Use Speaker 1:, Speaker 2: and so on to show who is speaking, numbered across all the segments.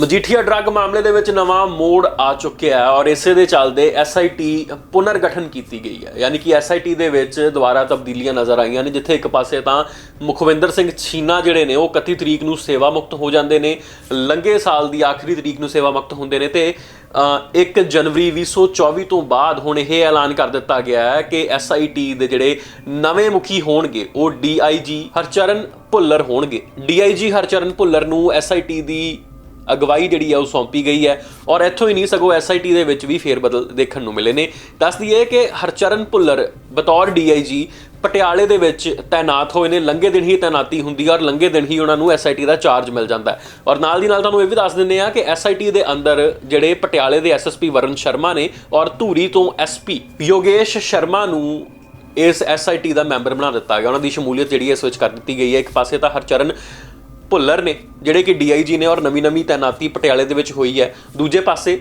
Speaker 1: Majithia drug ਮਾਮਲੇ ਦੇ ਵਿੱਚ ਨਵਾਂ ਮੋੜ ਆ ਚੁੱਕਿਆ ਹੈ ਔਰ ਇਸੇ ਦੇ ਚੱਲਦੇ ਐਸਆਈਟੀ ਪੁਨਰ ਗਠਨ ਕੀਤੀ ਗਈ ਹੈ। ਯਾਨੀ ਕਿ ਐਸਆਈਟੀ ਦੇ ਵਿੱਚ ਦੁਬਾਰਾ ਤਬਦੀਲੀਆਂ ਨਜ਼ਰ ਆਈਆਂ ਨੇ ਜਿੱਥੇ ਇੱਕ ਪਾਸੇ ਤਾਂ ਮੁਖਵਿੰਦਰ ਸਿੰਘ ਛੀਨਾ ਜਿਹੜੇ ਨੇ ਉਹ 31 ਤਰੀਕ ਨੂੰ ਸੇਵਾ ਮੁਕਤ ਹੋ ਜਾਂਦੇ ਨੇ ਲੰਘੇ ਸਾਲ ਦੀ ਆਖਰੀ ਤਰੀਕ ਨੂੰ ਸੇਵਾ ਮੁਕਤ ਹੁੰਦੇ ਨੇ ਤੇ ਅ, 1 ਜਨਵਰੀ 2024 ਤੋਂ ਬਾਅਦ ਹੁਣ ਇਹ ਐਲਾਨ ਕਰ ਦਿੱਤਾ ਗਿਆ ਹੈ ਕਿ ਐਸਆਈਟੀ ਦੇ ਜਿਹੜੇ ਨਵੇਂ ਮੁਖੀ ਹੋਣਗੇ ਉਹ ਡੀਆਈਜੀ ਹਰਚਰਨ ਭੁੱਲਰ ਹੋਣਗੇ। ਡੀਆਈਜੀ ਹਰਚਰਨ ਭੁੱਲਰ ਨੂੰ ਐਸਆਈਟੀ ਦੀ ਅਗਵਾਈ ਜਿਹੜੀ ਹੈ ਉਹ ਸੌਂਪੀ ਗਈ ਹੈ ਔਰ ਇੱਥੋਂ ਹੀ ਨਹੀਂ ਸਗੋਂ ਐਸਆਈਟੀ ਦੇ ਵਿੱਚ ਵੀ ਫੇਰ ਬਦਲ ਦੇਖਣ ਨੂੰ ਮਿਲੇ ਨੇ। ਦੱਸ ਦਈਏ ਕਿ ਹਰਚਰਨ ਭੁੱਲਰ ਬਤੌਰ ਡੀਆਈਜੀ ਪਟਿਆਲੇ ਦੇ ਵਿੱਚ ਤਾਇਨਾਤ ਹੋਏ ਨੇ। ਲੰਘੇ ਦਿਨ ਹੀ ਤਾਇਨਾਤੀ ਹੁੰਦੀ ਹੈ ਔਰ ਲੰਘੇ ਦਿਨ ਹੀ ਉਹਨਾਂ ਨੂੰ ਐਸਆਈਟੀ ਦਾ ਚਾਰਜ ਮਿਲ ਜਾਂਦਾ ਹੈ। ਔਰ ਨਾਲ ਦੀ ਨਾਲ ਤੁਹਾਨੂੰ ਇਹ ਵੀ ਦੱਸ ਦਿੰਦੇ ਆ ਕਿ ਐਸਆਈਟੀ ਦੇ ਅੰਦਰ ਜਿਹੜੇ ਪਟਿਆਲੇ ਦੇ ਐਸਐਸਪੀ ਵਰਨ ਸ਼ਰਮਾ ਨੇ ਔਰ ਧੂਰੀ ਤੋਂ ਐਸਪੀ ਯੋਗੇਸ਼ ਸ਼ਰਮਾ ਨੂੰ ਇਸ ਐਸਆਈਟੀ ਦਾ ਮੈਂਬਰ ਬਣਾ ਦਿੱਤਾ ਗਿਆ। ਉਹਨਾਂ ਦੀ ਸ਼ਮੂਲੀਅਤ ਜਿਹੜੀ ਇਸ ਵਿੱਚ ਕਰ ਦਿੱਤੀ ਗਈ ਹੈ। ਇੱਕ ਪਾਸੇ ਤਾਂ ਹਰਚਰਨ ਭੁੱਲਰ ਨੇ ਜਿਹੜੇ ਕਿ ਡੀਆਈਜੀ ਨੇ ਔਰ ਨਵੀਂ ਨਵੀਂ ਤਾਇਨਾਤੀ ਪਟਿਆਲੇ ਦੇ ਵਿੱਚ ਹੋਈ ਹੈ। ਦੂਜੇ ਪਾਸੇ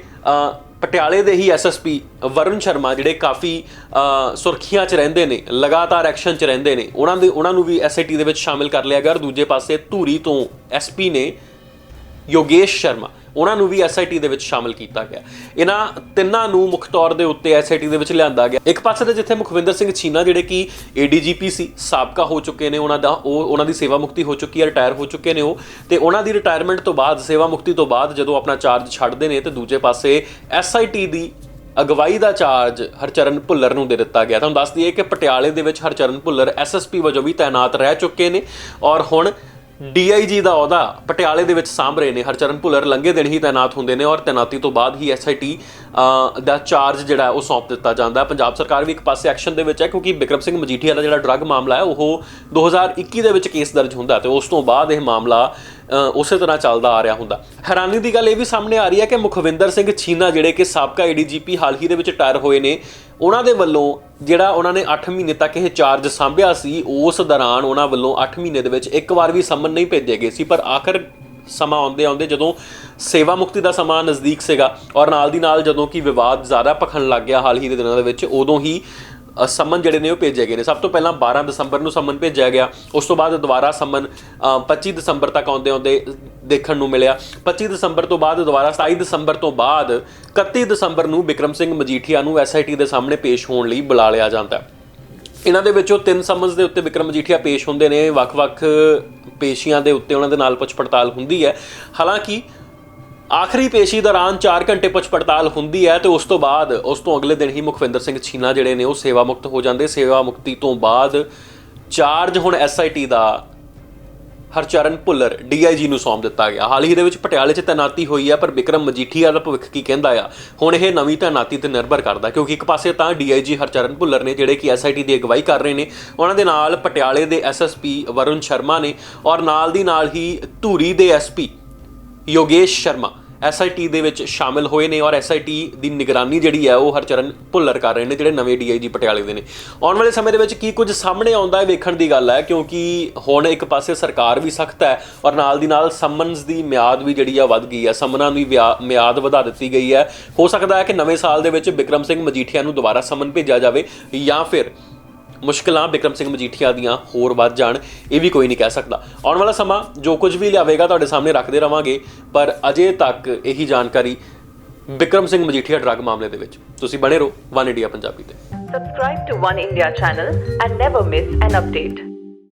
Speaker 1: ਪਟਿਆਲੇ ਦੇ ਹੀ ਐਸਐਸਪੀ ਵਰੁਣ ਸ਼ਰਮਾ ਜਿਹੜੇ ਕਾਫੀ ਅ, ਸੁਰਖੀਆਂ 'ਚ ਰਹਿੰਦੇ ਨੇ ਲਗਾਤਾਰ ਐਕਸ਼ਨ 'ਚ ਰਹਿੰਦੇ ਨੇ ਉਹਨਾਂ ਦੇ ਉਹਨਾਂ ਨੂੰ ਵੀ ਐਸਆਈਟੀ ਦੇ ਵਿੱਚ ਸ਼ਾਮਿਲ ਕਰ ਲਿਆ ਗਿਆ ਔਰ ਦੂਜੇ ਪਾਸੇ ਧੂਰੀ ਤੋਂ ਐਸਪੀ ਨੇ ਯੋਗੇਸ਼ ਸ਼ਰਮਾ। ਉਹਨਾਂ ਨੂੰ ਵੀ ਐਸਆਈਟੀ ਦੇ ਵਿੱਚ ਸ਼ਾਮਿਲ ਕੀਤਾ ਗਿਆ। ਇਹਨਾਂ ਤਿੰਨਾਂ ਨੂੰ ਮੁੱਖ ਤੌਰ ਦੇ ਉੱਤੇ ਐਸਆਈਟੀ ਦੇ ਵਿੱਚ ਲਿਆਂਦਾ ਗਿਆ। ਇੱਕ ਪਾਸੇ ਤੇ ਜਿੱਥੇ ਮੁਖਵਿੰਦਰ ਸਿੰਘ ਛੀਨਾ ਜਿਹੜੇ ਕਿ ਏਡੀਜੀਪੀ ਸੀ, ਸਾਬਕਾ ਹੋ ਚੁੱਕੇ ਨੇ ਉਹਨਾਂ ਦਾ, ਉਹ ਉਹਨਾਂ ਦੀ ਸੇਵਾ ਮੁਕਤੀ ਹੋ ਚੁੱਕੀ ਹੈ, ਰਿਟਾਇਰ ਹੋ ਚੁੱਕੇ ਨੇ ਉਹ। ਤੇ ਉਹਨਾਂ ਦੀ ਰਿਟਾਇਰਮੈਂਟ ਤੋਂ ਬਾਅਦ, ਸੇਵਾ ਮੁਕਤੀ ਤੋਂ ਬਾਅਦ ਜਦੋਂ ਆਪਣਾ ਚਾਰਜ ਛੱਡਦੇ ਨੇ, ਤੇ ਦੂਜੇ ਪਾਸੇ ਐਸਆਈਟੀ ਦੀ ਅਗਵਾਈ ਦਾ ਚਾਰਜ ਹਰਚਰਨ ਭੁੱਲਰ ਨੂੰ ਦੇ ਦਿੱਤਾ ਗਿਆ। ਤੁਹਾਨੂੰ ਦੱਸ ਦਈਏ ਕਿ ਪਟਿਆਲੇ ਦੇ ਵਿੱਚ ਹਰਚਰਨ ਭੁੱਲਰ ਐਸਐਸਪੀ ਵਜੋਂ ਵੀ ਤਾਇਨਾਤ ਰਹਿ ਚੁੱਕੇ ਨੇ। ਔਰ ਹੁਣ ਡੀਆਈਜੀ ਦਾ ਅਹੁਦਾ ਪਟਿਆਲੇ ਦੇ ਵਿੱਚ ਸਾਂਭ ਰਹੇ ਨੇ। ਹਰਚਰਨ ਭੁੱਲਰ ਲੰਘੇ ਦਿਨ ਹੀ ਤਾਇਨਾਤ ਹੁੰਦੇ ਨੇ ਔਰ ਤਾਇਨਾਤੀ ਤੋਂ ਬਾਅਦ ਹੀ ਐਸਆਈਟੀ ਦਾ ਚਾਰਜ ਜਿਹੜਾ ਉਹ ਸੌਂਪ ਦਿੱਤਾ ਜਾਂਦਾ ਪੰਜਾਬ ਸਰਕਾਰ ਵੀ ਇੱਕ ਪਾਸੇ ਐਕਸ਼ਨ ਦੇ ਵਿੱਚ ਹੈ ਕਿਉਂਕਿ ਬਿਕਰਮ ਸਿੰਘ ਮਜੀਠੀਆ ਦਾ ਜਿਹੜਾ ਡਰੱਗ ਮਾਮਲਾ ਹੈ, ਉਹ 2021 ਦੇ ਵਿੱਚ ਕੇਸ ਦਰਜ ਹੁੰਦਾ ਤੇ ਉਸ ਤੋਂ ਬਾਅਦ ਇਹ ਮਾਮਲਾ ਉਸੇ ਤਰ੍ਹਾਂ ਚੱਲਦਾ ਆ ਰਿਹਾ ਹੁੰਦਾ। ਹੈਰਾਨੀ ਦੀ ਗੱਲ ਇਹ ਵੀ ਸਾਹਮਣੇ ਆ ਰਹੀ ਹੈ ਕਿ ਮੁਖਵਿੰਦਰ ਸਿੰਘ ਛੀਨਾ ਜਿਹੜੇ ਕਿ ਸਾਬਕਾ ਏਡੀਜੀਪੀ ਹਾਲ ਹੀ ਦੇ ਵਿੱਚ ਰਿਟਾਇਰ ਹੋਏ ਨੇ, ਉਹਨਾਂ ਦੇ ਵੱਲੋਂ ਜਿਹੜਾ ਉਹਨਾਂ ਨੇ 8 ਮਹੀਨੇ ਤੱਕ ਇਹ ਚਾਰਜ ਸੰਭਿਆ ਸੀ, ਉਸ ਦੌਰਾਨ ਉਹਨਾਂ ਵੱਲੋਂ 8 ਮਹੀਨੇ ਦੇ ਵਿੱਚ ਇੱਕ ਵਾਰ ਵੀ ਸੰਮਨ ਨਹੀਂ ਭੇਜੇ ਗਏ ਸੀ, ਪਰ ਆਖਰ ਸਮਾਂ ਆਉਂਦੇ ਆਉਂਦੇ ਜਦੋਂ ਸੇਵਾ ਮੁਕਤੀ ਦਾ ਸਮਾਂ ਨਜ਼ਦੀਕ ਸੀਗਾ ਔਰ ਨਾਲ ਦੀ ਨਾਲ ਜਦੋਂ ਕਿ ਵਿਵਾਦ ਜ਼ਿਆਦਾ ਭਖਣ ਲੱਗ ਗਿਆ ਹਾਲ ਹੀ ਦੇ ਦਿਨਾਂ ਦੇ ਵਿੱਚ, ਉਦੋਂ ਹੀ ਸਮਨ ਜਿਹੜੇ ਨੇ ਉਹ ਭੇਜੇ ਗਏ ਨੇ। ਸਭ ਤੋਂ ਪਹਿਲਾਂ 12 ਦਸੰਬਰ ਨੂੰ ਸਮਨ ਭੇਜਿਆ ਗਿਆ। ਉਸ ਤੋਂ ਬਾਅਦ ਦੁਬਾਰਾ ਸਮਨ ਅ, 25 ਦਸੰਬਰ ਤੱਕ ਆਉਂਦੇ ਆਉਂਦੇ ਦੇਖਣ ਨੂੰ ਮਿਲਿਆ। 25 ਦਸੰਬਰ ਤੋਂ ਬਾਅਦ ਦੁਬਾਰਾ 27 ਦਸੰਬਰ ਤੋਂ ਬਾਅਦ 31 ਦਸੰਬਰ ਨੂੰ ਵਿਕਰਮ ਸਿੰਘ ਮਜੀਠੀਆ ਨੂੰ ਐਸਆਈਟੀ ਦੇ ਸਾਹਮਣੇ ਪੇਸ਼ ਹੋਣ ਲਈ ਬੁਲਾ ਲਿਆ ਜਾਂਦਾ ਹੈ। ਇਹਨਾਂ ਦੇ ਵਿੱਚੋਂ ਤਿੰਨ ਸਮਨਸ ਦੇ ਉੱਤੇ ਵਿਕਰਮ ਮਜੀਠੀਆ ਪੇਸ਼ ਹੁੰਦੇ ਨੇ। ਵੱਖ-ਵੱਖ ਪੇਸ਼ੀਆਂ ਦੇ ਉੱਤੇ ਉਹਨਾਂ ਦੇ ਨਾਲ ਪੁੱਛ ਪੜਤਾਲ ਹੁੰਦੀ ਹੈ। ਹਾਲਾਂਕਿ ਆਖਰੀ ਪੇਸ਼ੀ ਦੌਰਾਨ 4 ਘੰਟੇ ਪੁੱਛ ਪੜਤਾਲ ਹੁੰਦੀ ਹੈ ਤੇ ਉਸ ਤੋਂ ਬਾਅਦ, ਉਸ ਤੋਂ ਅਗਲੇ ਦਿਨ ਹੀ ਮੁਖਵਿੰਦਰ ਸਿੰਘ ਛੀਨਾ ਜਿਹੜੇ ਨੇ ਉਹ ਸੇਵਾ ਮੁਕਤ ਹੋ ਜਾਂਦੇ। ਸੇਵਾ ਮੁਕਤੀ ਤੋਂ ਬਾਅਦ ਚਾਰਜ ਹੁਣ ਐਸਆਈਟੀ ਦਾ ਹਰਚਰਨ ਭੁੱਲਰ ਡੀਆਈਜੀ ਨੂੰ ਸੌਂਪ ਦਿੱਤਾ ਗਿਆ। ਹਾਲ ਹੀ ਦੇ ਵਿੱਚ ਪਟਿਆਲੇ 'ਚ ਤੈਨਾਤੀ ਹੋਈ ਹੈ, ਪਰ ਵਿਕਰਮ ਮਜੀਠੀਆ ਦਾ ਭਵਿੱਖ ਕੀ ਕਹਿੰਦਾ ਆ? ਹੁਣ ਇਹ ਨਵੀਂ ਤੈਨਾਤੀ ਤੇ ਨਿਰਭਰ ਕਰਦਾ ਕਿਉਂਕਿ ਇੱਕ ਪਾਸੇ ਤਾਂ ਡੀਆਈਜੀ ਹਰਚਰਨ ਭੁੱਲਰ ਨੇ ਜਿਹੜੇ ਕਿ ਐਸਆਈਟੀ ਦੀ ਅਗਵਾਈ ਕਰ ਰਹੇ ਨੇ, ਉਹਨਾਂ ਦੇ ਨਾਲ ਪਟਿਆਲੇ ਦੇ ਐਸਐਸਪੀ ਵਰੁਣ ਸ਼ਰਮਾ ਨੇ ਔਰ ਨਾਲ ਦੀ ਨਾਲ ਹੀ ਧੂਰੀ ਦੇ ਐਸਪੀ ਯੋਗੇਸ਼ ਸ਼ਰਮਾ ਐਸਆਈਟੀ ਦੇ ਵਿੱਚ ਸ਼ਾਮਿਲ ਹੋਏ ਨੇ ਔਰ ਐਸਆਈਟੀ ਦੀ ਨਿਗਰਾਨੀ ਜਿਹੜੀ ਹੈ ਉਹ ਹਰਚਰਨ ਭੁੱਲਰ ਕਰ ਰਹੇ ਨੇ, ਜਿਹੜੇ ਨਵੇਂ ਡੀਆਈਜੀ ਪਟਿਆਲੇ ਦੇ ਨੇ। ਆਉਣ ਵਾਲੇ ਸਮੇਂ ਦੇ ਵਿੱਚ ਕੀ ਕੁਝ ਸਾਹਮਣੇ ਆਉਂਦਾ ਹੈ ਵੇਖਣ ਦੀ ਗੱਲ ਹੈ, ਕਿਉਂਕਿ ਹੁਣ ਇੱਕ ਪਾਸੇ ਸਰਕਾਰ ਵੀ ਸਖਤ ਹੈ ਔਰ ਨਾਲ ਦੀ ਨਾਲ ਸਮਨਸ ਦੀ ਮਿਆਦ ਵੀ ਜਿਹੜੀ ਆ ਵੱਧ ਗਈ ਹੈ ਸਮਨਾਂ ਦੀ ਵਿਆ- ਮਿਆਦ ਵਧਾ ਦਿੱਤੀ ਗਈ ਹੈ। ਹੋ ਸਕਦਾ ਹੈ ਕਿ ਨਵੇਂ ਸਾਲ ਦੇ ਵਿੱਚ ਬਿਕਰਮ ਸਿੰਘ ਮਜੀਠੀਆ ਨੂੰ ਦੁਬਾਰਾ ਸਮਨ ਭੇਜਿਆ ਜਾਵੇ ਜਾਂ ਫਿਰ ਮੁਸ਼ਕਲਾਂ ਬਿਕਰਮ ਸਿੰਘ ਮਜੀਠੀਆ ਦੀਆਂ ਹੋਰ ਵੱਧ ਜਾਣ, ਇਹ ਵੀ ਕੋਈ ਨਹੀਂ ਕਹਿ ਸਕਦਾ। ਆਉਣ ਵਾਲਾ ਸਮਾਂ ਜੋ ਕੁਝ ਵੀ ਲਿਆਵੇਗਾ ਤੁਹਾਡੇ ਸਾਹਮਣੇ ਰੱਖਦੇ ਰਵਾਂਗੇ, ਪਰ ਅਜੇ ਤੱਕ ਇਹੀ ਜਾਣਕਾਰੀ ਬਿਕਰਮ ਸਿੰਘ ਮਜੀਠੀਆ ਡਰੱਗ ਮਾਮਲੇ ਦੇ ਵਿੱਚ। ਤੁਸੀਂ ਬਣੇ ਰਹੋ, ਵਨ ਇੰਡੀਆ ਪੰਜਾਬੀ ਤੇ।
Speaker 2: Subscribe to One India channel and never miss an update.